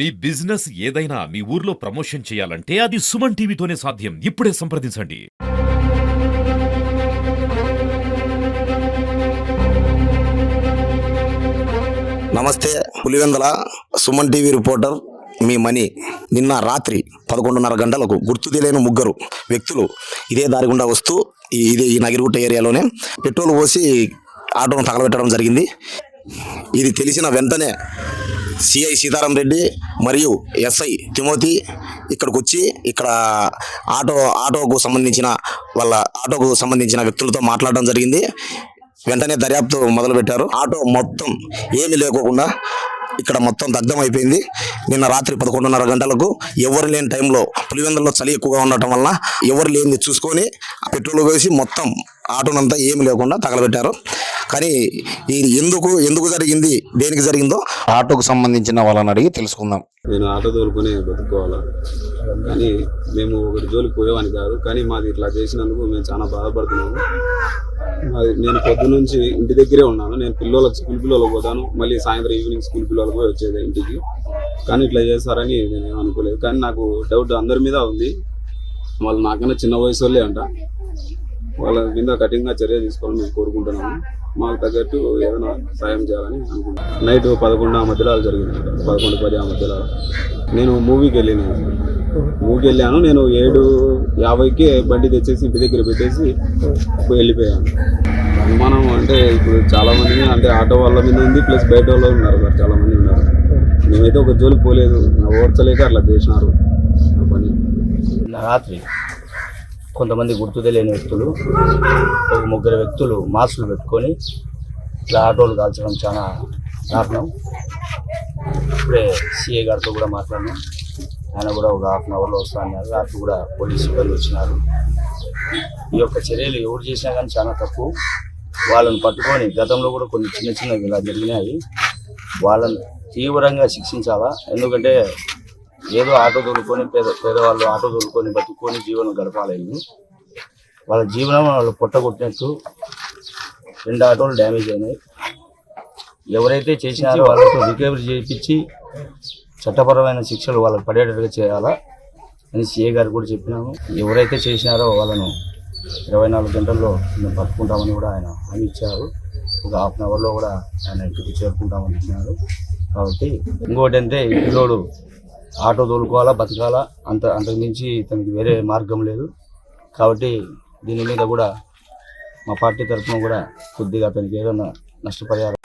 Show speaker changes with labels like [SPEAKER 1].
[SPEAKER 1] మీ business ఏదైనా మీ ఊర్లో promotion చేయాలంటే అది సుమన్ టీవీతోనే సాధ్యం. ఇప్పుడే సంప్రదించండి.
[SPEAKER 2] నమస్తే పులివెందల సుమన్ టీవీ రిపోర్టర్ మీ మనీ నిన్న రాత్రి పదకొండున్నర గంటలకు గుర్తు తెలియని ముగ్గురు వ్యక్తులు ఇదే దారి గుండా వస్తూ ఇదే ఈ నగిరిగుట్ట ఏరియాలోనే పెట్రోల్ పోసి ఆటోను తగలబెట్టడం జరిగింది. ఇది తెలిసిన వెంటనే సిఐ సీతారాం రెడ్డి మరియు ఎస్ఐ తిమోతి ఇక్కడికి వచ్చి ఇక్కడ ఆటో ఆటోకు సంబంధించిన వాళ్ళ ఆటోకు సంబంధించిన వ్యక్తులతో మాట్లాడడం జరిగింది. వెంటనే దర్యాప్తు మొదలుపెట్టారు. ఆటో మొత్తం ఏమీ లేకోకుండా ఇక్కడ మొత్తం దగ్ధం అయిపోయింది నిన్న రాత్రి పదకొండున్నర గంటలకు ఎవరు లేని టైంలో పులివెందుల్లో చలి ఎక్కువగా ఉండటం వల్ల ఎవరు లేనిది చూసుకొని పెట్రోల్ వేసి మొత్తం ఆటోనంతా ఏమి లేకుండా తగలబెట్టారు. కానీ ఇది ఎందుకు ఎందుకు జరిగింది దేనికి జరిగిందో ఆటోకు సంబంధించిన వాళ్ళని అడిగి తెలుసుకుందాం.
[SPEAKER 3] నేను ఆటో తోలుకొని బతుకోవాలా కానీ మేము ఒకటి జోలికి పోయేవాని కాదు కానీ మాది ఇట్లా చేసినందుకు మేము చాలా బాధపడుతున్నాము. మాది నేను పొద్దు నుంచి ఇంటి దగ్గరే ఉన్నాను. నేను పిల్లలకు స్కూల్ పిల్లలకు పోతాను. మళ్ళీ సాయంత్రం ఈవినింగ్ స్కూల్ పిల్లలకు వచ్చేది ఇంటికి. కానీ ఇట్లా చేస్తారని నేను అనుకోలేదు. కానీ నాకు డౌట్ అందరి మీద ఉంది. వాళ్ళు నాకన్నా చిన్న వయసు వాళ్ళే అంట. వాళ్ళ మీద కఠినంగా చర్య తీసుకోవాలని మేము కోరుకుంటున్నాము. మాకు తగ్గట్టు ఏదైనా సాయం చేయాలని అనుకుంటున్నాను నైట్ పదకొండు ఆ మధ్యలో జరిగింది. పదకొండు పది ఆ మధ్యలో. నేను మూవీకి వెళ్ళిన. మూవీకి వెళ్ళాను. నేను ఏడు యాభైకి బండి తెచ్చేసి ఇంటి దగ్గర పెట్టేసి పోయి వెళ్ళిపోయాను. అనుమానం అంటే ఇప్పుడు చాలామంది అంటే ఆటో వాళ్ళ మీద ఉంది ప్లస్ బయట వాళ్ళు ఉన్నారు సార్ చాలామంది ఉన్నారు. మేమైతే ఒక జోలికి పోలేదు. ఓడ్చలేక అట్లా చేసినారు. పని.
[SPEAKER 4] రాత్రి కొంతమంది గుర్తు తెలియని వ్యక్తులు ఒక ముగ్గురు వ్యక్తులు మాస్కులు పెట్టుకొని ఇట్లా ఆటోలు కాల్చడం చాలా దారుణం ఇప్పుడే సిఏ గారితో కూడా మాట్లాడినాం. ఆయన కూడా ఒక హాఫ్ అన్ అవర్లో వస్తా అన్నారు. రాత్రి కూడా పోలీస్ సిబ్బంది వచ్చినారు. ఈ యొక్క చర్యలు ఎవరు చేసినా కానీ చాలా తక్కువ వాళ్ళని పట్టుకొని గతంలో కూడా కొన్ని చిన్న చిన్నవి ఇలా జరిగినాయి. వాళ్ళని తీవ్రంగా శిక్షించాలా? ఎందుకంటే ఏదో ఆటో తోలుకొని పేద పేదవాళ్ళు ఆటో తోలుకొని బతుక్కొని జీవనం గడపాలి వాళ్ళ జీవనం వాళ్ళు పొట్టగొట్టినట్టు రెండు ఆటోలు డ్యామేజ్ అయినాయి. ఎవరైతే చేసినారో వాళ్ళతో రికవరీ చేయించి చట్టపరమైన శిక్షలు వాళ్ళకి పడేటట్టుగా చేయాలా అని సీఏ గారు కూడా చెప్పినాము. ఎవరైతే చేసినారో వాళ్ళను ఇరవై నాలుగు గంటల్లో మేము పట్టుకుంటామని కూడా ఆయన హామీ ఇచ్చారు. ఒక హాఫ్ అన్ అవర్లో కూడా ఆయన ఇంటికి చేరుకుంటామని ఇచ్చినారు కాబట్టి ఇంకోటి అంటే పిల్లోడు ఆటో తోలుకోవాలా బతకాలా? అంత అంతకు మించి తనకి వేరే మార్గం లేదు. కాబట్టి దీని మీద కూడా మా పార్టీ తరఫున కూడా కొద్దిగా అతనికి ఏదైనా నష్టపరిహారం